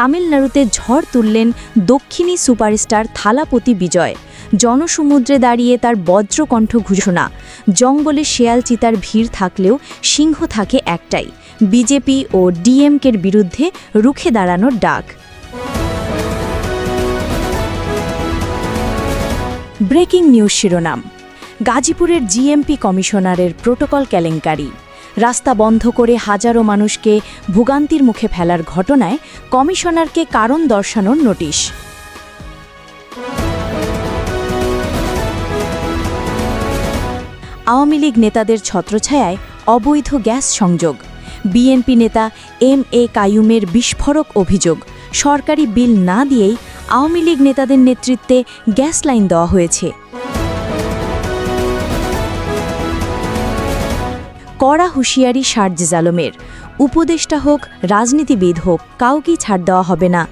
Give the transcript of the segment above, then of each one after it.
তামিলনাড়ুতে ঝড় তুললেন দক্ষিণী সুপারস্টার থালাপতি বিজয়। জনসমুদ্রে দাঁড়িয়ে তার বজ্রকণ্ঠ ঘোষণা। জঙ্গলে শেয়াল চিতার ভিড় থাকলেও সিংহ থাকে একটাই। বিজেপি ও ডিএমকের বিরুদ্ধে রুখে দাঁড়ানোর ডাক। ব্রেকিং নিউজ শিরোনাম। গাজীপুরের জিএমপি কমিশনারের প্রোটোকল কেলেঙ্কারি। রাস্তা বন্ধ করে হাজারো মানুষকে ভোগান্তির মুখে ফেলার ঘটনায় কমিশনারকে কারণ দর্শানোর নোটিশ। আওয়ামী লীগ নেতাদের ছত্রছায়ায় অবৈধ গ্যাস সংযোগ। বিএনপি নেতা এম এ কায়ুমের বিস্ফোরক অভিযোগ। সরকারি বিল না দিয়েই আওয়ামী লীগ নেতাদের নেতৃত্বে গ্যাস লাইন দেওয়া হয়েছে। কড়া হুঁশিয়ারি শারজিজ আলমের উপদেষ্টা হোক, রাজনীতিবিদ হোক, কাউকেই ছাড় দেওয়া হবে না।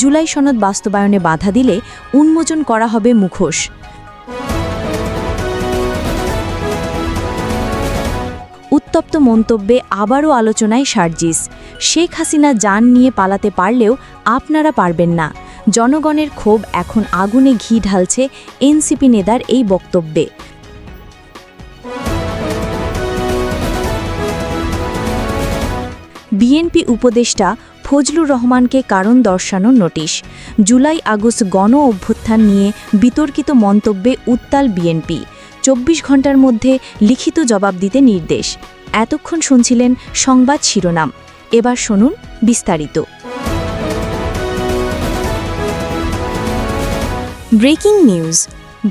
জুলাই সনদ বাস্তবায়নে বাধা দিলে উন্মোচন করা হবে মুখোশ। উত্তপ্ত মন্তব্যে আবারও আলোচনায় শারজিস শেখ হাসিনা যান নিয়ে পালাতে পারলেও আপনারা পারবেন না। জনগণের ক্ষোভ এখন আগুনে ঘি ঢালছে এনসিপি নেতার এই বক্তব্যে। বিএনপি উপদেষ্টা ফজলুর রহমানকে কারণ দর্শানোর নোটিশ। জুলাই আগস্ট গণ অভ্যুত্থান নিয়ে বিতর্কিত মন্তব্যে উত্তাল বিএনপি। চব্বিশ ঘণ্টার মধ্যে লিখিত জবাব দিতে নির্দেশ। এতক্ষণ শুনছিলেন সংবাদ শিরোনাম। এবার শুনুন বিস্তারিত। Breaking news.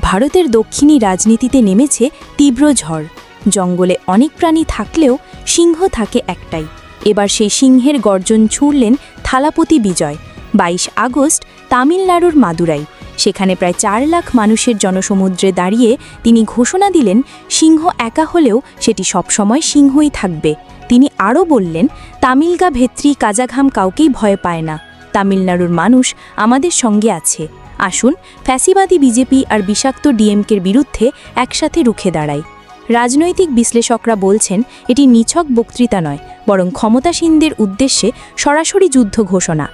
ভারতের দক্ষিণী রাজনীতিতে নেমেছে তীব্র ঝড়। জঙ্গলে অনেক প্রাণী থাকলেও সিংহ থাকে একটাই। এবার সেই সিংহের গর্জন ছুড়লেন থালাপতি বিজয় ২২ আগস্ট তামিলনাড়ুর মাদুরাই। সেখানে প্রায় চার লাখ মানুষের জনসমুদ্রে দাঁড়িয়ে তিনি ঘোষণা দিলেন, সিংহ একা হলেও সেটি সবসময় সিংহই থাকবে। তিনি আরও বললেন, তামিলগা ভেত্রী কাজাঘাম কাউকেই ভয় পায় না। তামিলনাড়ুর মানুষ আমাদের সঙ্গে আছে। আসুন, ফ্যাসিবাদী বিজেপি আর বিষাক্ত ডিএমকের বিরুদ্ধে একসাথে রুখে দাঁড়ায় রাজনৈতিক বিশ্লেষকরা বলছেন, এটি নিছক বক্তৃতা নয়, বরং ক্ষমতাসীনদের উদ্দেশ্যে সরাসরি যুদ্ধ ঘোষণা।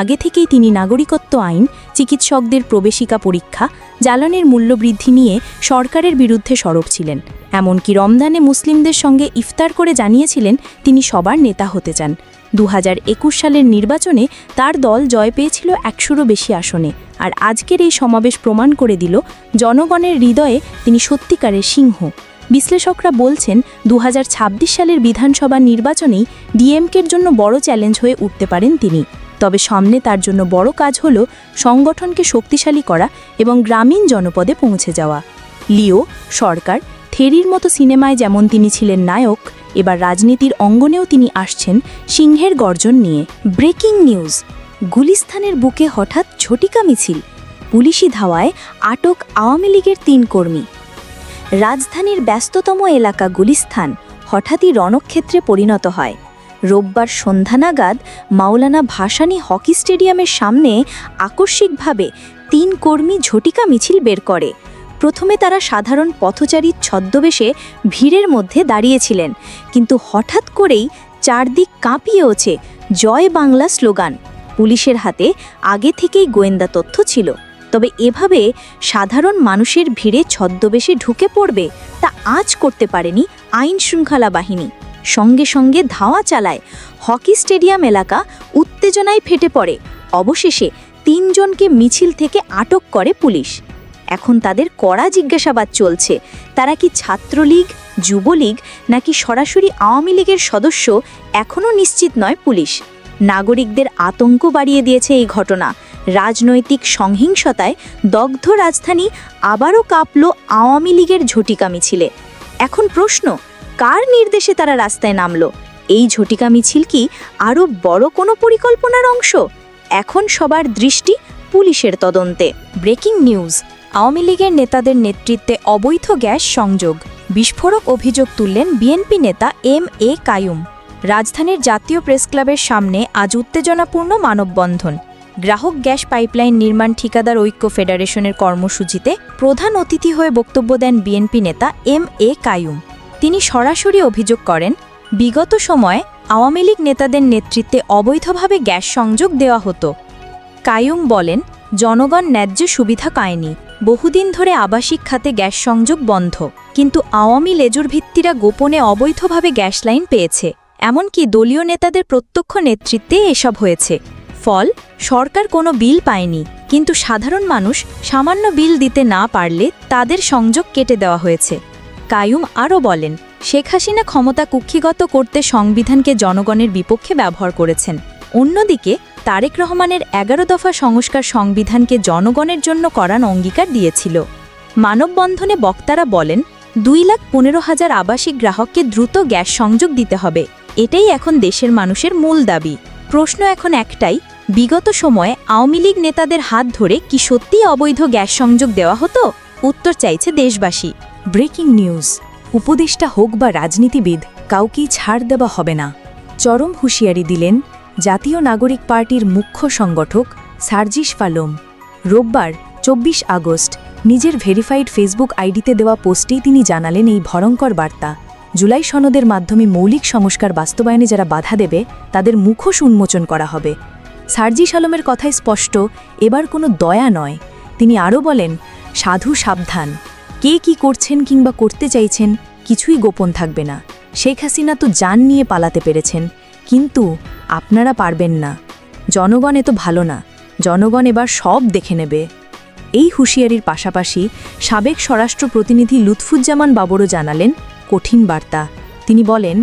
আগে থেকেই তিনি নাগরিকত্ব আইন, চিকিৎসকদের প্রবেশিকা পরীক্ষা, জ্বালানির মূল্যবৃদ্ধি নিয়ে সরকারের বিরুদ্ধে সরব ছিলেন। এমনকি রমদানে মুসলিমদের সঙ্গে ইফতার করে জানিয়েছিলেন, তিনি সবার নেতা হতে চান। দু হাজার একুশ সালের নির্বাচনে তার দল জয় পেয়েছিল একশোরও বেশি আসনে, আর আজকের এই সমাবেশ প্রমাণ করে দিল, জনগণের হৃদয়ে তিনি সত্যিকারের সিংহ। বিশ্লেষকরা বলছেন দু হাজার ছাব্বিশ সালের বিধানসভা নির্বাচনেই ডিএমকের জন্য বড় চ্যালেঞ্জ হয়ে উঠতে পারেন তিনি। তবে সামনে তার জন্য বড় কাজ হল সংগঠনকে শক্তিশালী করা এবং গ্রামীণ জনপদে পৌঁছে যাওয়া। লিও, সরকার, থেরির মতো সিনেমায় যেমন তিনি ছিলেন নায়ক, এবার রাজনীতির অঙ্গনেও তিনি আসছেন সিংহের গর্জন নিয়ে। ব্রেকিং নিউজ, গুলিস্তানের বুকে হঠাৎ ঝটিকা মিছিল, পুলিশি ধাওয়ায় আটক আওয়ামী লীগের তিন কর্মী। রাজধানীর ব্যস্ততম এলাকা গুলিস্থান হঠাৎই রণক্ষেত্রে পরিণত হয়। রোববার সন্ধ্যা নাগাদ মাওলানা ভাসানী হকি স্টেডিয়ামের সামনে আকস্মিকভাবে তিন কর্মী ঝটিকা মিছিল বের করে। প্রথমে তারা সাধারণ পথচারীর ছদ্মবেশে ভিড়ের মধ্যে দাঁড়িয়েছিলেন, কিন্তু হঠাৎ করেই চারদিক কাঁপিয়ে ওঠে জয় বাংলা স্লোগান। পুলিশের হাতে আগে থেকেই গোয়েন্দা তথ্য ছিল। তবে এভাবে সাধারণ মানুষের ভিড়ে ছদ্মবেশে ঢুকে পড়বে তা আজ করতে পারেনি আইন শৃঙ্খলা বাহিনী। সঙ্গে সঙ্গে ধাওয়া চালায় হকি স্টেডিয়াম এলাকা উত্তেজনায় ফেটে পড়ে। অবশেষে তিনজনকে মিছিল থেকে আটক করে পুলিশ। এখন তাদের কড়া জিজ্ঞাসাবাদ চলছে। তারা কি ছাত্রলীগ, যুবলীগ নাকি সরাসরি আওয়ামী লীগের সদস্য এখনও নিশ্চিত নয় পুলিশ? নাগরিকদের আতঙ্ক বাড়িয়ে দিয়েছে এই ঘটনা। রাজনৈতিক সংহিংসতায় দগ্ধ রাজধানী আবারও কাঁপল আওয়ামী লীগের ঝটিকা মিছিলে এখন প্রশ্ন, কার নির্দেশে তারা রাস্তায় নামলো? এই ঝটিকা মিছিল কি আরও বড় কোনো পরিকল্পনার অংশ? এখন সবার দৃষ্টি পুলিশের তদন্তে। ব্রেকিং নিউজ, আওয়ামী লীগের নেতাদের নেতৃত্বে অবৈধ গ্যাস সংযোগ। বিস্ফোরক অভিযোগ তুললেন বিএনপি নেতা এম এ কায়ুম। রাজধানীর জাতীয় প্রেস ক্লাবের সামনে আজ উত্তেজনাপূর্ণ মানববন্ধন। গ্রাহক গ্যাস পাইপলাইন নির্মাণ ঠিকাদার ঐক্য ফেডারেশনের কর্মসূচিতে প্রধান অতিথি হয়ে বক্তব্য দেন বিএনপি নেতা এম এ কায়ুম। তিনি সরাসরি অভিযোগ করেন, বিগত সময়ে আওয়ামী লীগ নেতাদের নেতৃত্বে অবৈধভাবে গ্যাস সংযোগ দেওয়া হতো। কায়ুম বলেন, জনগণ ন্যায্য সুবিধা পায়নি। বহুদিন ধরে আবাসিক খাতে গ্যাস সংযোগ বন্ধ। কিন্তু আওয়ামী লেজুর ভিত্তিরা গোপনে অবৈধভাবে গ্যাস লাইন পেয়েছে। এমনকি দলীয় নেতাদের প্রত্যক্ষ নেতৃত্বে এসব হয়েছে। ফল, সরকার কোনো বিল পায়নি। কিন্তু সাধারণ মানুষ সামান্য বিল দিতে না পারলে তাদের সংযোগ কেটে দেওয়া হয়েছে। কায়ুম আরও বলেন, শেখ হাসিনা ক্ষমতা কুক্ষিগত করতে সংবিধানকে জনগণের বিপক্ষে ব্যবহার করেছেন। অন্যদিকে, তারেক রহমানের এগারো দফা সংস্কার সংবিধানকে জনগণের জন্য করান অঙ্গীকার দিয়েছিল। মানববন্ধনে বক্তারা বলেন, দুই লাখ পনেরো হাজার আবাসিক গ্রাহককে দ্রুত গ্যাস সংযোগ দিতে হবে। এটাই এখন দেশের মানুষের মূল দাবি। প্রশ্ন এখন একটাই বিগত সময়ে আওয়ামী লীগ নেতাদের হাত ধরে কি সত্যিই অবৈধ গ্যাস সংযোগ দেওয়া হতো? উত্তর চাইছে দেশবাসী। Breaking news. উপদেষ্টা হোক বা রাজনীতিবিদ, কাউকেই ছাড় দেওয়া হবে না। চরম হুঁশিয়ারি দিলেন জাতীয় নাগরিক পার্টির মুখ্য সংগঠক সার্জিস ফালোম। রোববার, চব্বিশ আগস্ট, নিজের ভেরিফাইড ফেসবুক আইডিতে দেওয়া পোস্টেই তিনি জানালেন এই ভয়ঙ্কর বার্তা। জুলাই সনদের মাধ্যমে মৌলিক সংস্কার বাস্তবায়নে যারা বাধা দেবে, তাদের মুখোশ উন্মোচন করা হবে। সার্জিস আলমের কথায় স্পষ্ট, এবার কোনো দয়া নয়। তিনি আরও বলেন, সাধু সাবধান। কে কি করছেন কিংবা করতে চাইছেন কিছুই গোপন থাকবে না। শেখ হাসিনা তো যান নিয়ে পালাতে পেরেছেন, কিন্তু আপনারা পারবেন না। জনগণ এত ভালো না, জনগণ এবার সব দেখে নেবে। এই হুঁশিয়ারির পাশাপাশি সাবেক স্বরাষ্ট্র প্রতিনিধি লুৎফুজ্জামান বাবরও জানালেন কঠিন বার্তা। তিনি বলেন,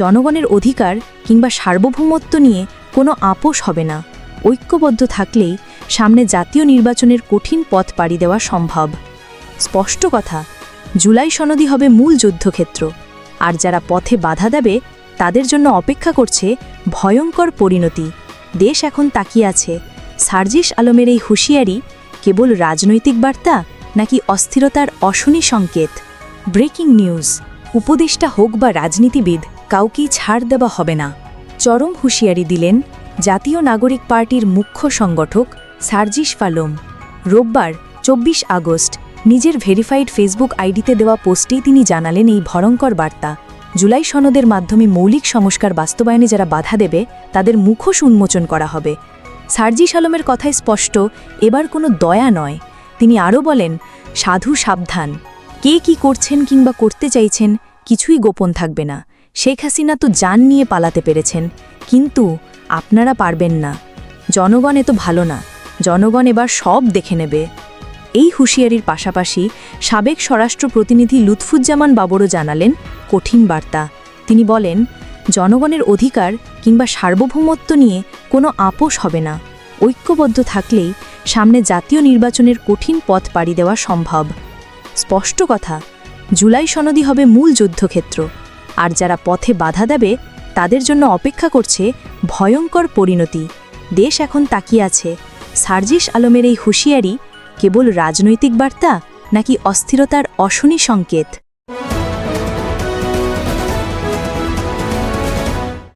জনগণের অধিকার কিংবা সার্বভৌমত্ব নিয়ে কোনো আপোষ হবে না। ঐক্যবদ্ধ থাকলেই সামনে জাতীয় নির্বাচনের কঠিন পথ পাড়ি দেওয়া সম্ভব। স্পষ্ট কথা, জুলাই সনদি হবে মূল যুদ্ধক্ষেত্র। আর যারা পথে বাধা দেবে, তাদের জন্য অপেক্ষা করছে ভয়ঙ্কর পরিণতি। দেশ এখন তাকিয়ে আছে। সার্জিস আলমের এই হুঁশিয়ারি কেবল রাজনৈতিক বার্তা নাকি অস্থিরতার অশনি সংকেত? ব্রেকিং নিউজ, উপদেষ্টা হোক বা রাজনীতিবিদ, কাউকেই ছাড় দেওয়া হবে না। চরম হুঁশিয়ারি দিলেন জাতীয় নাগরিক পার্টির মুখ্য সংগঠক সার্জিস ফালোম। রোববার, চব্বিশ আগস্ট, নিজের ভেরিফাইড ফেসবুক আইডিতে দেওয়া পোস্টেই তিনি জানালেন এই ভয়ঙ্কর বার্তা। জুলাই সনদের মাধ্যমে মৌলিক সংস্কার বাস্তবায়নে যারা বাধা দেবে, তাদের মুখোশ উন্মোচন করা হবে। সার্জিস আলমের কথায় স্পষ্ট, এবার কোনো দয়া নয়। তিনি আরও বলেন, সাধু সাবধান। কে কি করছেন কিংবা করতে চাইছেন কিছুই গোপন থাকবে না। শেখ হাসিনা তো যান নিয়ে পালাতে পেরেছেন, কিন্তু আপনারা পারবেন না। জনগণ এত ভালো না, জনগণ এবার সব দেখে নেবে। এই হুঁশিয়ারির পাশাপাশি সাবেক স্বরাষ্ট্র প্রতিনিধি লুৎফুজ্জামান বাবরও জানালেন কঠিন বার্তা। তিনি বলেন, জনগণের অধিকার কিংবা সার্বভৌমত্ব নিয়ে কোনো আপোষ হবে না। ঐক্যবদ্ধ থাকলেই সামনে জাতীয় নির্বাচনের কঠিন পথ পাড়ি দেওয়া সম্ভব। স্পষ্ট কথা, জুলাই সনদই হবে মূল যুদ্ধক্ষেত্র। আর যারা পথে বাধা দেবে, তাদের জন্য অপেক্ষা করছে ভয়ঙ্কর পরিণতি। দেশ এখন তাকিয়ে আছে। সার্জিস আলমের এই হুঁশিয়ারি কেবল রাজনৈতিক বার্তা নাকি অস্থিরতার অশনি সংকেত?